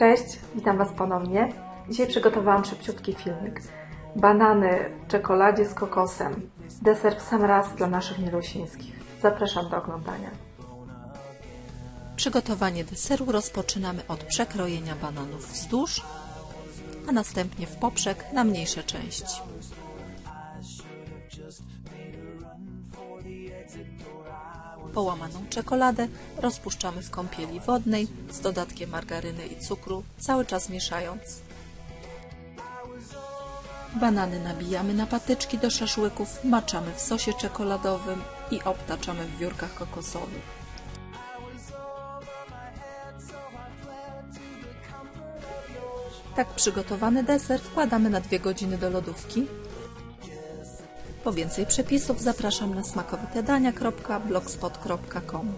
Cześć, witam Was ponownie. Dzisiaj przygotowałam szybciutki filmik. Banany w czekoladzie z kokosem. Deser w sam raz dla naszych milusińskich. Zapraszam do oglądania. Przygotowanie deseru rozpoczynamy od przekrojenia bananów wzdłuż, a następnie w poprzek na mniejsze części. Połamaną czekoladę rozpuszczamy w kąpieli wodnej z dodatkiem margaryny i cukru, cały czas mieszając. Banany nabijamy na patyczki do szaszłyków, maczamy w sosie czekoladowym i obtaczamy w wiórkach kokosowych. Tak przygotowany deser wkładamy na 2 godziny do lodówki. Po więcej przepisów zapraszam na smakowitedania.blogspot.com